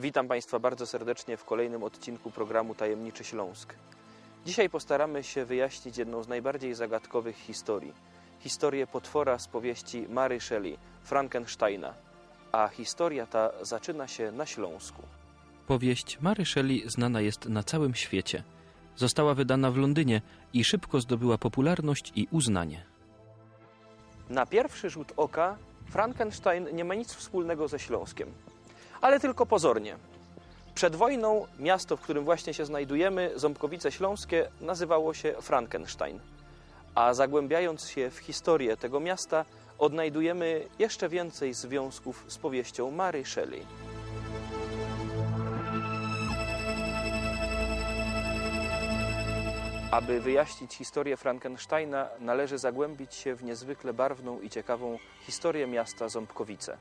Witam Państwa bardzo serdecznie w kolejnym odcinku programu Tajemniczy Śląsk. Dzisiaj postaramy się wyjaśnić jedną z najbardziej zagadkowych historii. Historię potwora z powieści Mary Shelley, Frankensteina. A historia ta zaczyna się na Śląsku. Powieść Mary Shelley znana jest na całym świecie. Została wydana w Londynie i szybko zdobyła popularność i uznanie. Na pierwszy rzut oka Frankenstein nie ma nic wspólnego ze Śląskiem, ale tylko pozornie. Przed wojną miasto, w którym właśnie się znajdujemy, Ząbkowice Śląskie, nazywało się Frankenstein. A zagłębiając się w historię tego miasta, odnajdujemy jeszcze więcej związków z powieścią Mary Shelley. Aby wyjaśnić historię Frankensteina, należy zagłębić się w niezwykle barwną i ciekawą historię miasta Ząbkowice.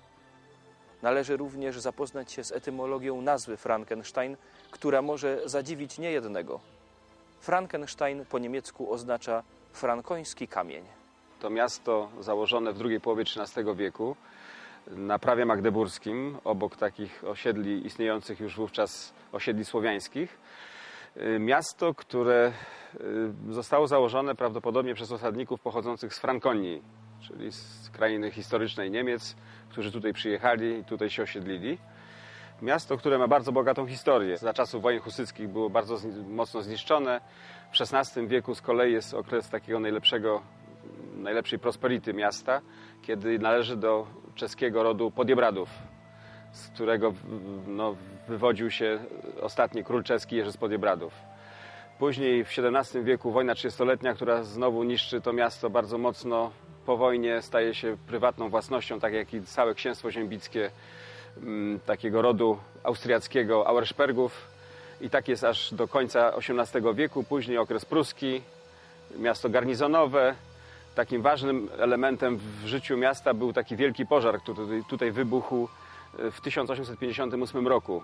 Należy również zapoznać się z etymologią nazwy Frankenstein, która może zadziwić niejednego. Frankenstein po niemiecku oznacza frankoński kamień. To miasto założone w drugiej połowie XIII wieku na prawie magdeburskim, obok takich osiedli istniejących już wówczas osiedli słowiańskich. Y, Miasto, które y, zostało założone prawdopodobnie przez osadników pochodzących z Frankonii, czyli z krainy historycznej Niemiec, którzy tutaj przyjechali i tutaj się osiedlili. Miasto, które ma bardzo bogatą historię. Za czasów wojen husyckich było bardzo mocno zniszczone. W XVI wieku z kolei jest okres takiego najlepszego, najlepszej prosperity miasta, kiedy należy do czeskiego rodu Podiebradów, z którego no, wywodził się ostatni król czeski Jerzy z Podiebradów. Później w XVII wieku wojna trzydziestoletnia, która znowu niszczy to miasto bardzo mocno. Po wojnie staje się prywatną własnością, tak jak i całe księstwo ziębickie mm, takiego rodu austriackiego Auerspergów. I tak jest aż do końca XVIII wieku. Później okres pruski, miasto garnizonowe. Takim ważnym elementem w życiu miasta był taki wielki pożar, który tutaj- tutaj wybuchł e, w 1858 roku.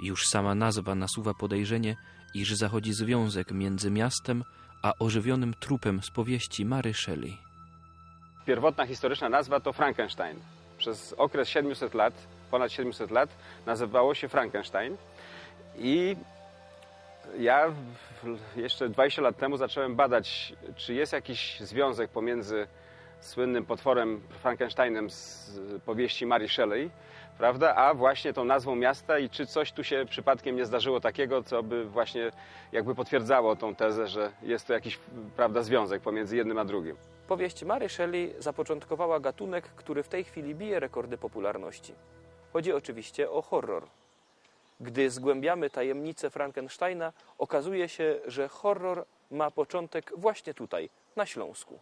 Już sama nazwa nasuwa podejrzenie, iż zachodzi związek między miastem a ożywionym trupem z powieści Mary Shelley. Pierwotna historyczna nazwa to Frankenstein. Przez okres 700 lat, ponad 700 lat, nazywało się Frankenstein. I ja jeszcze 20 lat temu zacząłem badać, czy jest jakiś związek pomiędzy słynnym potworem Frankensteinem z powieści Mary Shelley, prawda, a właśnie tą nazwą miasta i czy coś tu się przypadkiem nie zdarzyło takiego, co by właśnie jakby potwierdzało tą tezę, że jest to jakiś, prawda, związek pomiędzy jednym a drugim. Powieść Mary Shelley zapoczątkowała gatunek, który w tej chwili bije rekordy popularności. Chodzi oczywiście o horror. Gdy zgłębiamy tajemnicę Frankensteina, okazuje się, że horror ma początek właśnie tutaj, na Śląsku.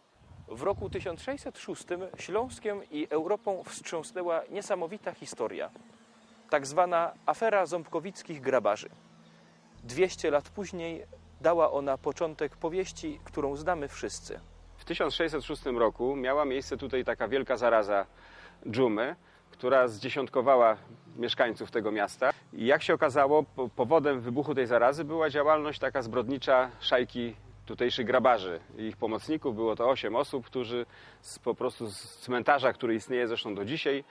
W roku 1606 Śląskiem i Europą wstrząsnęła niesamowita historia. Tak zwana afera ząbkowickich grabarzy. 200 lat później dała ona początek powieści, którą znamy wszyscy. W 1606 roku miała miejsce tutaj taka wielka zaraza dżumy, która zdziesiątkowała mieszkańców tego miasta. I jak się okazało, po- powodem wybuchu tej zarazy była działalność taka zbrodnicza szajki tutejszych grabarzy i ich pomocników. Było to osiem osób, którzy z, po prostu z cmentarza, który istnieje zresztą do dzisiaj,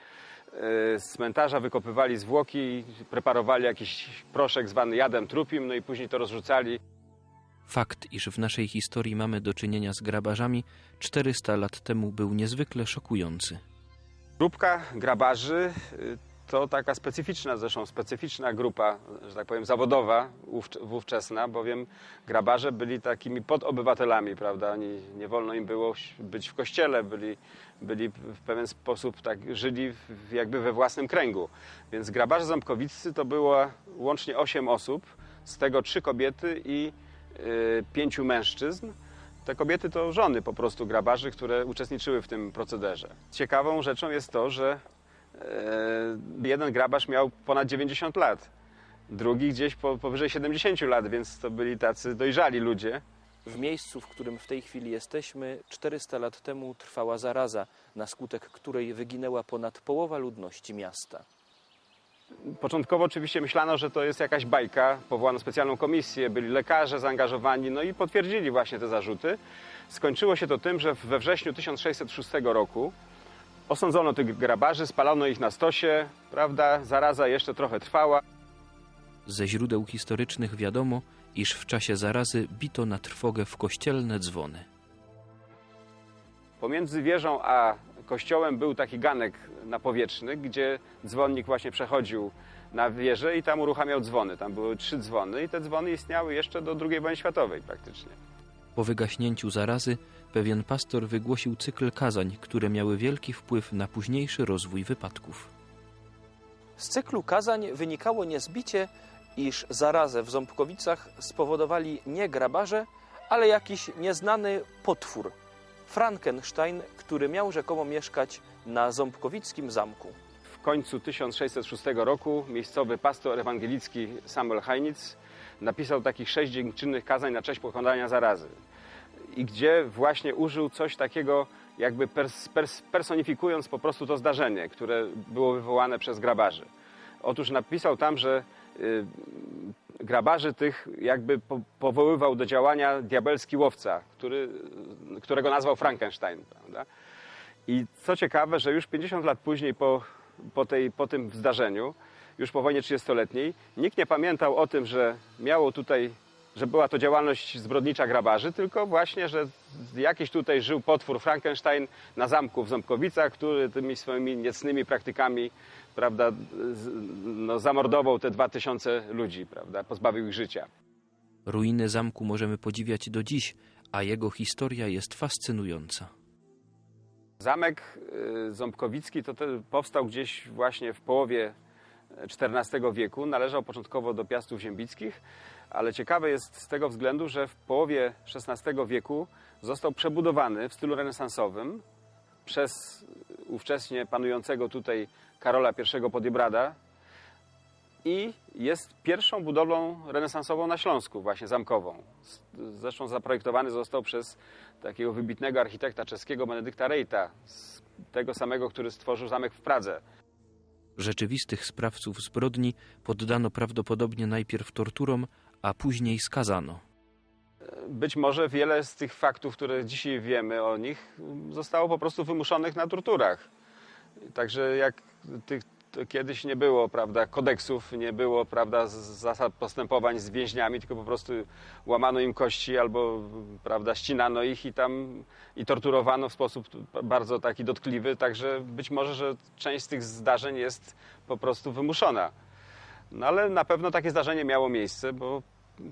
e, z cmentarza wykopywali zwłoki, preparowali jakiś proszek zwany jadem trupim, no i później to rozrzucali Fakt, iż w naszej historii mamy do czynienia z grabarzami, 400 lat temu był niezwykle szokujący. Grupka grabarzy y, to taka specyficzna, zresztą specyficzna grupa, że tak powiem, zawodowa ówcz- wówczesna, bowiem grabarze byli takimi podobywatelami, prawda? Oni, nie wolno im było być w kościele, byli, byli w pewien sposób tak, żyli w, jakby we własnym kręgu. Więc grabarze ząbkowiccy to było łącznie 8 osób, z tego trzy kobiety i y, pięciu mężczyzn. Te kobiety to żony po prostu grabarzy, które uczestniczyły w tym procederze. Ciekawą rzeczą jest to, że jeden grabarz miał ponad 90 lat, drugi gdzieś po, powyżej 70 lat, więc to byli tacy dojrzali ludzie. W miejscu, w którym w tej chwili jesteśmy, 400 lat temu trwała zaraza, na skutek której wyginęła ponad połowa ludności miasta. Początkowo oczywiście myślano, że to jest jakaś bajka, powołano specjalną komisję, byli lekarze zaangażowani, no i potwierdzili właśnie te zarzuty. Skończyło się to tym, że we wrześniu 1606 roku Osądzono tych grabarzy, spalono ich na stosie, prawda? Zaraza jeszcze trochę trwała. Ze źródeł historycznych wiadomo, iż w czasie zarazy bito na trwogę w kościelne dzwony. Pomiędzy wieżą a kościołem był taki ganek napowietrzny, gdzie dzwonnik właśnie przechodził na wieżę i tam uruchamiał dzwony. Tam były trzy dzwony i te dzwony istniały jeszcze do II wojny światowej praktycznie. Po wygaśnięciu zarazy pewien pastor wygłosił cykl kazań, które miały wielki wpływ na późniejszy rozwój wypadków. Z cyklu kazań wynikało niezbicie, iż zarazę w Ząbkowicach spowodowali nie grabarze, ale jakiś nieznany potwór Frankenstein, który miał rzekomo mieszkać na ząbkowickim zamku. W końcu 1606 roku miejscowy pastor ewangelicki Samuel Heinitz napisał takich sześć dziękczynnych kazań na cześć pokonania zarazy. I gdzie właśnie użył coś takiego, jakby pers, pers, personifikując po prostu to zdarzenie, które było wywołane przez grabarzy. Otóż napisał tam, że y, grabarzy tych jakby po, powoływał do działania diabelski łowca, który, którego nazwał Frankenstein. Prawda? I co ciekawe, że już 50 lat później po, po, tej, po tym zdarzeniu, już po wojnie 30-letniej, nikt nie pamiętał o tym, że miało tutaj, że była to działalność zbrodnicza grabarzy, tylko właśnie, że jakiś tutaj żył potwór Frankenstein na zamku w Ząbkowicach, który tymi swoimi niecnymi praktykami prawda, no, zamordował te 2000 ludzi, prawda, pozbawił ich życia. Ruiny zamku możemy podziwiać do dziś, a jego historia jest fascynująca. Zamek y, Ząbkowicki to powstał gdzieś właśnie w połowie XIV wieku. Należał początkowo do Piastów Ziembickich, ale ciekawe jest z tego względu, że w połowie XVI wieku został przebudowany w stylu renesansowym przez ówcześnie panującego tutaj Karola I Podjebrada i jest pierwszą budowlą renesansową na Śląsku, właśnie zamkową. Zresztą zaprojektowany został przez takiego wybitnego architekta czeskiego Benedykta Rejta, tego samego, który stworzył zamek w Pradze. Rzeczywistych sprawców zbrodni poddano prawdopodobnie najpierw torturom, a później skazano. Być może wiele z tych faktów, które dzisiaj wiemy o nich, zostało po prostu wymuszonych na torturach. Także jak tych kiedyś nie było, prawda, kodeksów, nie było, prawda, zasad postępowań z więźniami, tylko po prostu łamano im kości albo, prawda, ścinano ich i tam i torturowano w sposób bardzo taki dotkliwy, także być może, że część z tych zdarzeń jest po prostu wymuszona. No ale na pewno takie zdarzenie miało miejsce, bo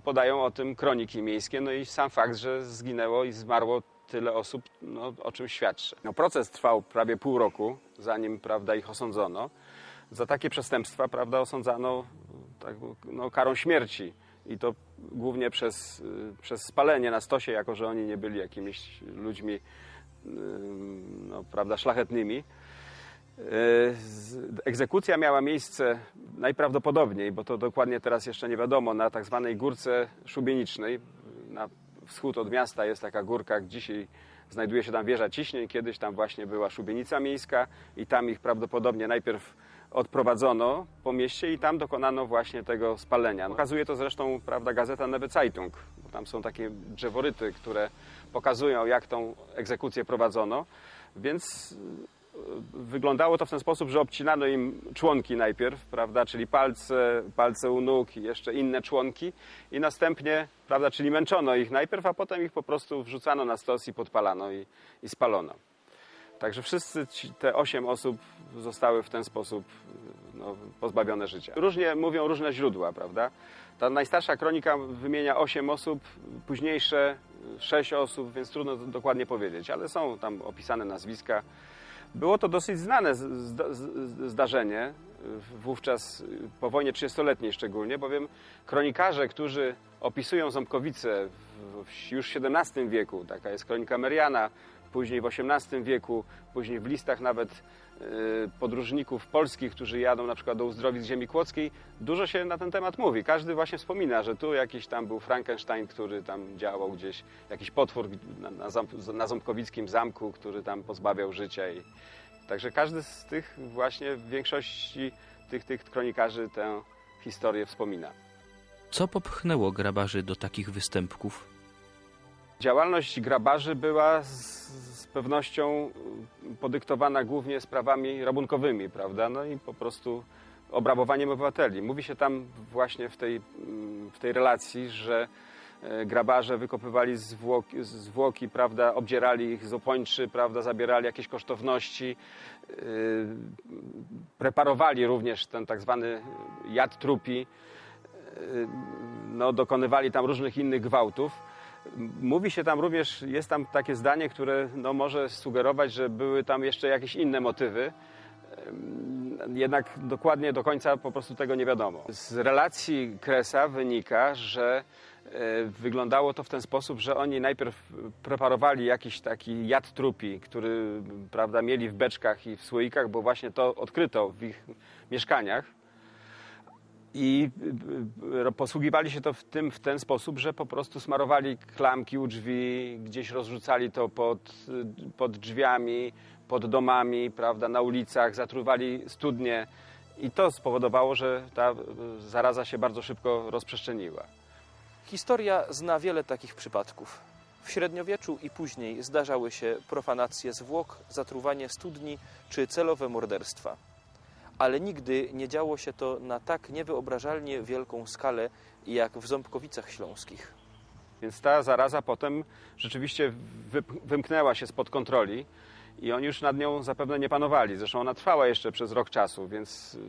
podają o tym kroniki miejskie, no i sam fakt, że zginęło i zmarło tyle osób, no, o czym świadczy. No, proces trwał prawie pół roku, zanim prawda, ich osądzono. Za takie przestępstwa prawda, osądzano tak, no, karą śmierci i to głównie przez, y, przez spalenie na stosie, jako że oni nie byli jakimiś ludźmi y, no, prawda, szlachetnymi. Y, Egzekucja miała miejsce najprawdopodobniej, bo to dokładnie teraz jeszcze nie wiadomo, na tak zwanej górce szubienicznej. Na wschód od miasta jest taka górka, dzisiaj znajduje się tam wieża ciśnień, kiedyś tam właśnie była szubienica miejska i tam ich prawdopodobnie najpierw odprowadzono po mieście i tam dokonano właśnie tego spalenia. Pokazuje to zresztą prawda, gazeta Neue Zeitung, bo tam są takie drzeworyty, które pokazują jak tą egzekucję prowadzono, więc wyglądało to w ten sposób, że obcinano im członki najpierw, prawda, czyli palce, palce u nóg i jeszcze inne członki i następnie, prawda, czyli męczono ich najpierw, a potem ich po prostu wrzucano na stos i podpalano i, i spalono. Także wszyscy te osiem osób zostały w ten sposób no, pozbawione życia. Różnie mówią różne źródła, prawda? Ta najstarsza kronika wymienia osiem osób, późniejsze sześć osób, więc trudno dokładnie powiedzieć, ale są tam opisane nazwiska. Było to dosyć znane zdarzenie, w- wówczas po wojnie 30-letniej szczególnie, bowiem kronikarze, którzy opisują Ząbkowice już w XVII wieku, taka jest kronika Meriana, później w XVIII wieku, później w listach nawet y, podróżników polskich, którzy jadą na przykład do uzdrowisk ziemi kłodzkiej, dużo się na ten temat mówi. Każdy właśnie wspomina, że tu jakiś tam był Frankenstein, który tam działał gdzieś, jakiś potwór na, na, zamk- na ząbkowickim zamku, który tam pozbawiał życia. I, także każdy z tych właśnie w większości tych, tych kronikarzy tę historię wspomina. Co popchnęło grabarzy do takich występków? Działalność grabarzy była z, z pewnością podyktowana głównie sprawami rabunkowymi, prawda? No i po prostu obrabowaniem obywateli. Mówi się tam właśnie w tej, mm, w tej relacji, że e, grabarze wykopywali zwłoki, zwłoki, prawda, obdzierali ich z opończy, prawda, zabierali jakieś kosztowności, yy, preparowali również ten tak zwany jad trupi, yy, no, dokonywali tam różnych innych gwałtów. Mówi się tam również, jest tam takie zdanie, które no, może sugerować, że były tam jeszcze jakieś inne motywy. Jednak dokładnie do końca po prostu tego nie wiadomo. Z relacji Kresa wynika, że e, wyglądało to w ten sposób, że oni najpierw preparowali jakiś taki jad trupi, który prawda, mieli w beczkach i w słoikach, bo właśnie to odkryto w ich mieszkaniach. I posługiwali się to w tym w ten sposób, że po prostu smarowali klamki u drzwi, gdzieś rozrzucali to pod, pod drzwiami, pod domami, prawda, na ulicach, zatruwali studnie. I to spowodowało, że ta zaraza się bardzo szybko rozprzestrzeniła. Historia zna wiele takich przypadków. W średniowieczu i później zdarzały się profanacje zwłok, zatruwanie studni czy celowe morderstwa. Ale nigdy nie działo się to na tak niewyobrażalnie wielką skalę jak w Ząbkowicach Śląskich. Więc ta zaraza potem rzeczywiście wymknęła się spod kontroli i oni już nad nią zapewne nie panowali. Zresztą ona trwała jeszcze przez rok czasu, więc y,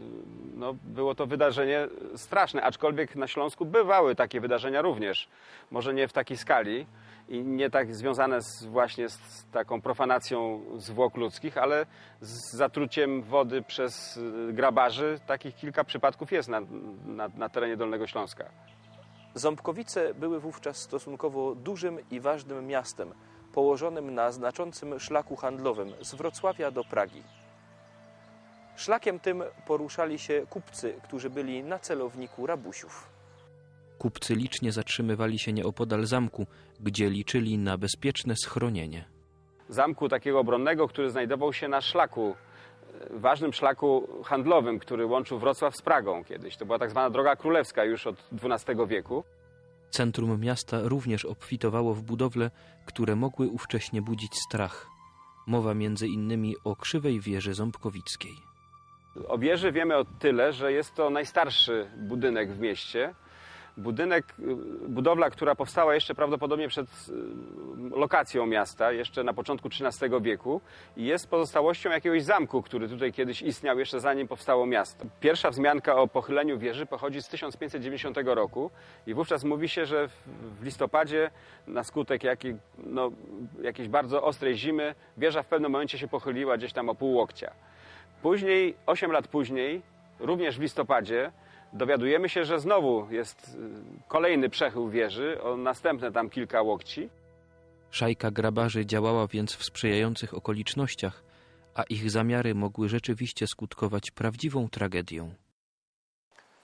no, było to wydarzenie straszne. Aczkolwiek na Śląsku bywały takie wydarzenia również. Może nie w takiej skali i nie tak związane z, właśnie z taką profanacją zwłok ludzkich, ale z zatruciem wody przez y, grabarzy. Takich kilka przypadków jest na, na, na terenie Dolnego Śląska. Ząbkowice były wówczas stosunkowo dużym i ważnym miastem, położonym na znaczącym szlaku handlowym z Wrocławia do Pragi. Szlakiem tym poruszali się kupcy, którzy byli na celowniku rabusiów. Kupcy licznie zatrzymywali się nieopodal zamku, gdzie liczyli na bezpieczne schronienie. zamku takiego obronnego, który znajdował się na szlaku, e, ważnym szlaku handlowym, który łączył Wrocław z Pragą kiedyś. To była tak zwana droga królewska już od XII wieku. Centrum miasta również obfitowało w budowle, które mogły ówcześnie budzić strach. Mowa między innymi o krzywej wieży ząbkowickiej. O wieży wiemy o tyle, że jest to najstarszy budynek w mieście. Budynek, y, budowla, która powstała jeszcze prawdopodobnie przed y, lokacją miasta, jeszcze na początku XIII wieku i jest pozostałością jakiegoś zamku, który tutaj kiedyś istniał jeszcze zanim powstało miasto. Pierwsza wzmianka o pochyleniu wieży pochodzi z 1590 roku i wówczas mówi się, że w- listopadzie na skutek jakiej, no, jakiejś bardzo ostrej zimy wieża w pewnym momencie się pochyliła gdzieś tam o pół łokcia. Później, 8 lat później, również w listopadzie, dowiadujemy się, że znowu jest y, kolejny przechył wieży o następne tam kilka łokci. Szajka grabarzy działała więc w sprzyjających okolicznościach, a ich zamiary mogły rzeczywiście skutkować prawdziwą tragedią.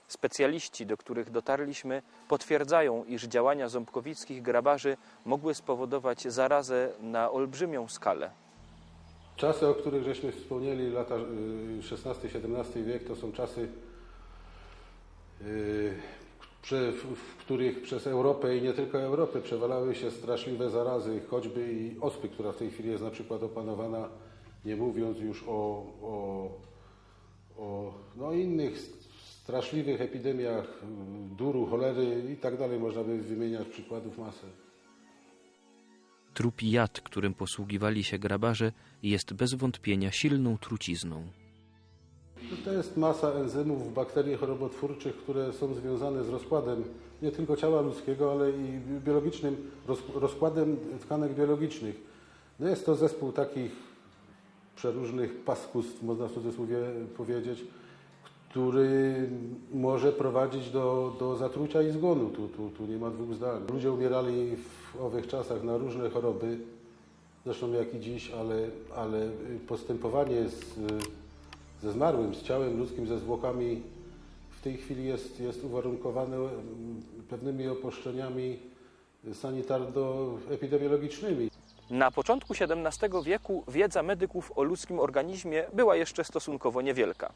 Specjaliści, do których dotarliśmy, potwierdzają, iż działania ząbkowickich grabarzy mogły spowodować zarazę na olbrzymią skalę. Czasy, o których żeśmy wspomnieli, lata y, XVI-XVII wiek, to są czasy, y, w w których przez Europę i nie tylko Europę przewalały się straszliwe zarazy, choćby i ospy, która w tej chwili jest na przykład opanowana, nie mówiąc już o, o, o no innych straszliwych epidemiach, y, duru, cholery i tak dalej. Można by wymieniać przykładów masę. Trupi jad, którym posługiwali się grabarze, jest bez wątpienia silną trucizną. To jest masa enzymów w bakterii chorobotwórczych, które są związane z rozkładem nie tylko ciała ludzkiego, ale i biologicznym roz, rozkładem tkanek biologicznych. No jest to zespół takich przeróżnych paskustw, można w cudzysłowie powiedzieć, który może prowadzić do, do zatrucia i zgonu. Tu, tu, tu nie ma dwóch zdań. Ludzie umierali w owych czasach na różne choroby, zresztą jak i dziś, ale, ale postępowanie z, ze zmarłym, z ciałem ludzkim, ze zwłokami w tej chwili jest, jest uwarunkowane mm, pewnymi opuszczeniami sanitarno-epidemiologicznymi. Na początku XVII wieku wiedza medyków o ludzkim organizmie była jeszcze stosunkowo niewielka.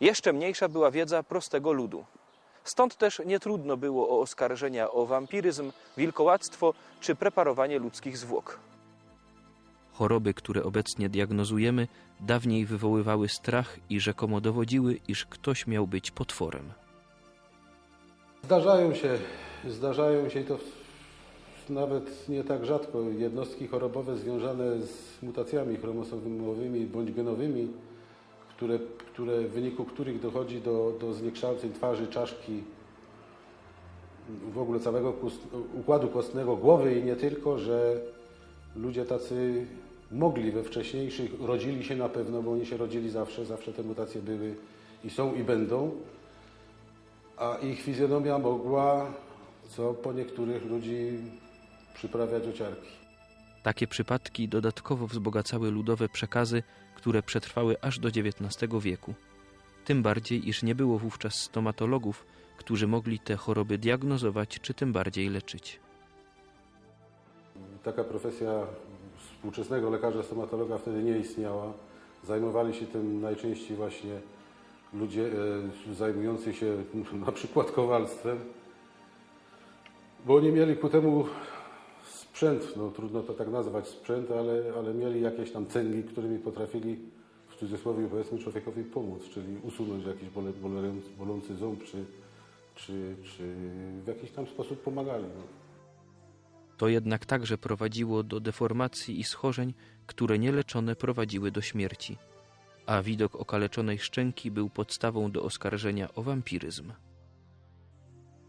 Jeszcze mniejsza była wiedza prostego ludu. Stąd też nie trudno było o oskarżenia o wampiryzm, wilkołactwo czy preparowanie ludzkich zwłok. Choroby, które obecnie diagnozujemy, dawniej wywoływały strach i rzekomo dowodziły, iż ktoś miał być potworem. Zdarzają się, zdarzają się i to nawet nie tak rzadko jednostki chorobowe związane z mutacjami chromosomowymi bądź genowymi, które, które, w wyniku których dochodzi do, do zniekształceń twarzy, czaszki, w ogóle całego układu kostnego głowy i nie tylko, że ludzie tacy mogli we wcześniejszych, rodzili się na pewno, bo oni się rodzili zawsze, zawsze te mutacje były i są i będą, a ich fizjonomia mogła, co po niektórych ludzi, przyprawiać ociarki. Takie przypadki dodatkowo wzbogacały ludowe przekazy, które przetrwały aż do XIX wieku. Tym bardziej, iż nie było wówczas stomatologów, którzy mogli te choroby diagnozować czy tym bardziej leczyć. Taka profesja współczesnego lekarza stomatologa wtedy nie istniała. Zajmowali się tym najczęściej właśnie ludzie e, zajmujący się na przykład kowalstwem, bo oni mieli ku temu sprzęt, no trudno to tak nazwać sprzęt, ale, ale mieli jakieś tam cęgi, którymi potrafili w cudzysłowie powiedzmy człowiekowi pomóc, czyli usunąć jakiś bolący ząb, czy, czy, czy w jakiś tam sposób pomagali. No. To jednak także prowadziło do deformacji i schorzeń, które nieleczone prowadziły do śmierci, a widok okaleczonej szczęki był podstawą do oskarżenia o wampiryzm.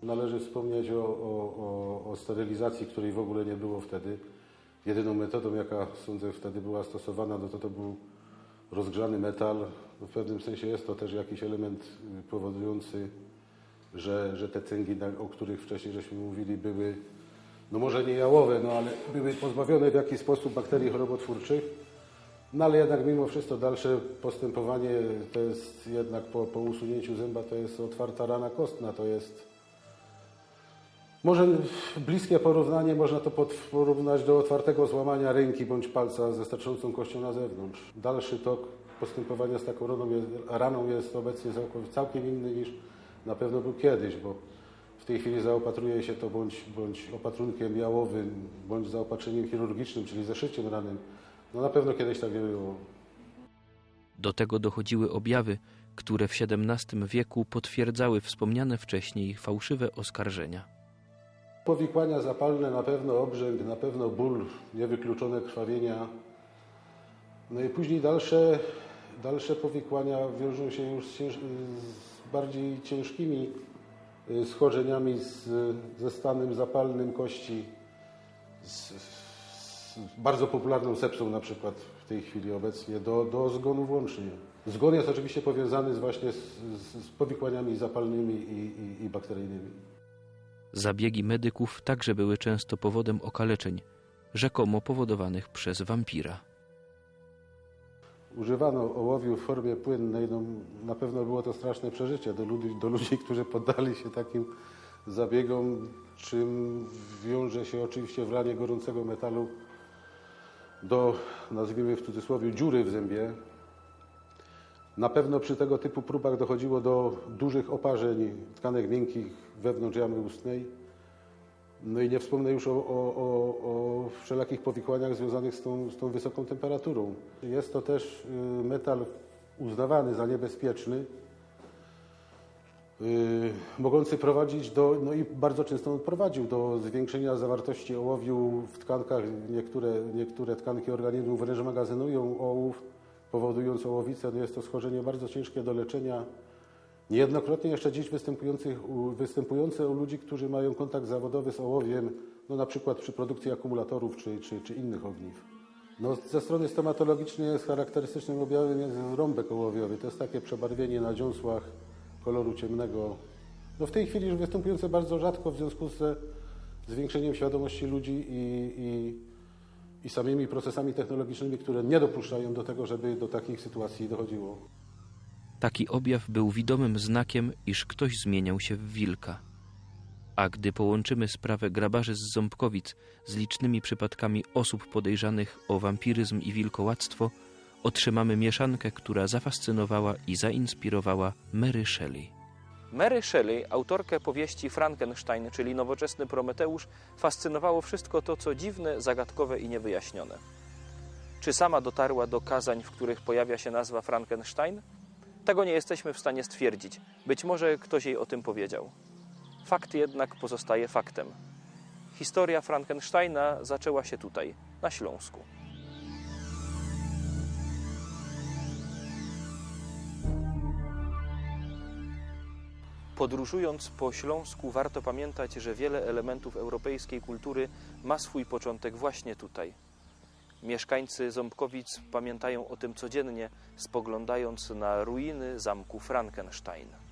Należy wspomnieć o, o, o, o sterylizacji, której w ogóle nie było wtedy. Jedyną metodą, jaka sądzę wtedy była stosowana, no to to był rozgrzany metal. W pewnym sensie jest to też jakiś element powodujący, że, że te cęgi, o których wcześniej żeśmy mówili, były, no może nie jałowe, no ale były pozbawione w jakiś sposób bakterii chorobotwórczych. No ale jednak mimo wszystko dalsze postępowanie to jest jednak po, po usunięciu zęba to jest otwarta rana kostna, to jest może bliskie porównanie można to porównać do otwartego złamania ręki bądź palca ze starczącą kością na zewnątrz. Dalszy tok postępowania z taką raną jest, raną jest obecnie całkiem inny niż na pewno był kiedyś, bo w tej chwili zaopatruje się to bądź, bądź opatrunkiem jałowym, bądź zaopatrzeniem chirurgicznym, czyli zaszyciem rany. No na pewno kiedyś tak nie było. Do tego dochodziły objawy, które w XVII wieku potwierdzały wspomniane wcześniej fałszywe oskarżenia. Powikłania zapalne, na pewno obrzęk, na pewno ból, niewykluczone krwawienia. No i później dalsze, dalsze powikłania wiążą się już z, cięż, z bardziej ciężkimi schorzeniami, z, ze stanem zapalnym kości, z, z bardzo popularną sepsą na przykład w tej chwili obecnie, do, do zgonu włącznie. Zgon jest oczywiście powiązany z właśnie z, z, z powikłaniami zapalnymi i, i, i bakteryjnymi. Zabiegi medyków także były często powodem okaleczeń, rzekomo powodowanych przez wampira. Używano ołowiu w formie płynnej, no, na pewno było to straszne przeżycie do ludzi, do ludzi, którzy poddali się takim zabiegom, czym wiąże się oczywiście wlanie gorącego metalu do, nazwijmy w cudzysłowie, dziury w zębie. Na pewno przy tego typu próbach dochodziło do dużych oparzeń tkanek miękkich wewnątrz jamy ustnej. No i nie wspomnę już o, o, o, o wszelakich powikłaniach związanych z tą, z tą wysoką temperaturą. Jest to też y, metal uznawany za niebezpieczny, y, mogący prowadzić do, no i bardzo często on prowadził do zwiększenia zawartości ołowiu w tkankach. Niektóre, niektóre tkanki organizmu wręcz magazynują ołów, powodując ołowicę. No jest to schorzenie bardzo ciężkie do leczenia. Niejednokrotnie jeszcze dziś występujących, u, występujące u ludzi, którzy mają kontakt zawodowy z ołowiem, no na przykład przy produkcji akumulatorów czy, czy, czy innych ogniw. No, ze strony stomatologicznej jest charakterystycznym objawem jest rąbek ołowiowy. To jest takie przebarwienie na dziąsłach koloru ciemnego. No w tej chwili już występujące bardzo rzadko w związku ze zwiększeniem świadomości ludzi i, i, i samymi procesami technologicznymi, które nie dopuszczają do tego, żeby do takich sytuacji dochodziło. Taki objaw był widomym znakiem, iż ktoś zmieniał się w wilka. A gdy połączymy sprawę grabarzy z Ząbkowic z licznymi przypadkami osób podejrzanych o wampiryzm i wilkołactwo, otrzymamy mieszankę, która zafascynowała i zainspirowała Mary Shelley. Mary Shelley, autorkę powieści Frankenstein, czyli nowoczesny Prometeusz, fascynowało wszystko to, co dziwne, zagadkowe i niewyjaśnione. Czy sama dotarła do kazań, w których pojawia się nazwa Frankenstein? Tego nie jesteśmy w stanie stwierdzić. Być może ktoś jej o tym powiedział. Fakt jednak pozostaje faktem. Historia Frankensteina zaczęła się tutaj, na Śląsku. Podróżując po Śląsku, warto pamiętać, że wiele elementów europejskiej kultury ma swój początek właśnie tutaj. Mieszkańcy Ząbkowic pamiętają o tym codziennie, spoglądając na ruiny zamku Frankenstein.